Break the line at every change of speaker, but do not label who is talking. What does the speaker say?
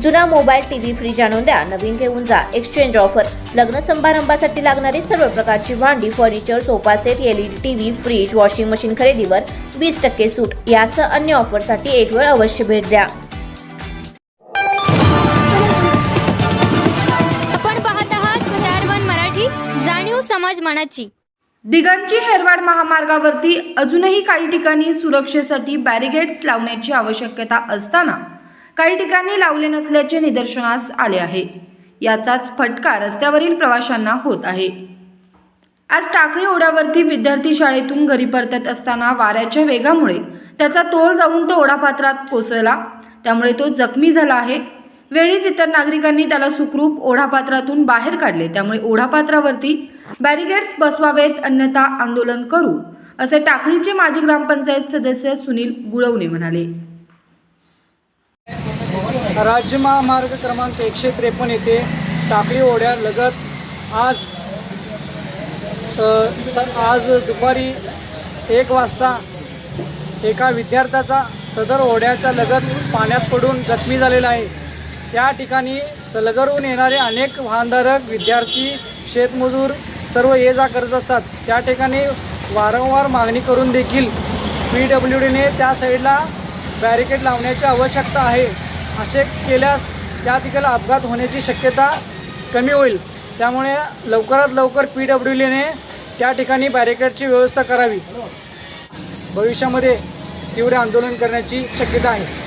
जुना mobile TV fridge आणून द्या. नवीन घेऊन जा. एक्सचेंज ऑफर लग्न समारंभासाठी लागणारी सर्व प्रकारची भांडी furniture sofa set LED TV fridge washing machine खरेदीवर वीस टक्के सूट. यासह अन्य ऑफरसाठी एक वेळ अवश्य भेट द्या.
आपण पाहत आहात स्टार वन मराठी जाणीव समाज मनाची.
दिगंची हेरवाड महामार्गावरती अजूनही काही ठिकाणी सुरक्षेसाठी बॅरिगेड्स लावण्याची आवश्यकता असताना काही ठिकाणी लावले नसल्याचे निदर्शनास आले आहे. याचाच फटका रस्त्यावरील प्रवाशांना होत आहे. आज टाकळी ओढ्यावरती विद्यार्थी शाळेतून घरी परतत असताना वाऱ्याच्या वेगामुळे त्याचा तोल जाऊन तो ओढापात्रात कोसळला. त्यामुळे तो जखमी झाला आहे. वेळीच इतर नागरिकांनी त्याला सुखरूप ओढापात्रातून बाहेर काढले. त्यामुळे ओढापात्रावरती बॅरिगेड्स बसवावेत अन्यथा आंदोलन करू असे टाकळीचे माजी ग्रामपंचायत सदस्य सुनील गुळवणे म्हणाले.
राज्य महामार्ग क्रमांक एकशे त्रेपन्न येथे टाकळी ओढ्या लगत आज सर आज दुपारी एक वाजता एका विद्यार्थ्याचा सदर ओढ्याच्या लगत पाण्यात पडून जखमी झालेला आहे. त्या ठिकाणी सलगरून येणारे अनेक वाहनधारक विद्यार्थी शेतमजूर सर्व ये जा करत असतात. त्या ठिकाणी वारंवार मागणी करून देखील पी डब्ल्यू डीने त्या साईडला बॅरिकेड लावण्याची आवश्यकता आहे. असे केल्यास त्या ठिकाणी अपघात होण्याची शक्यता कमी होईल. त्यामुळे लवकरात लवकर पी डब्ल्यू डीने त्या ठिकाणी बॅरिकेडची व्यवस्था करावी. भविष्यामध्ये तीव्र आंदोलन करण्याची शक्यता आहे.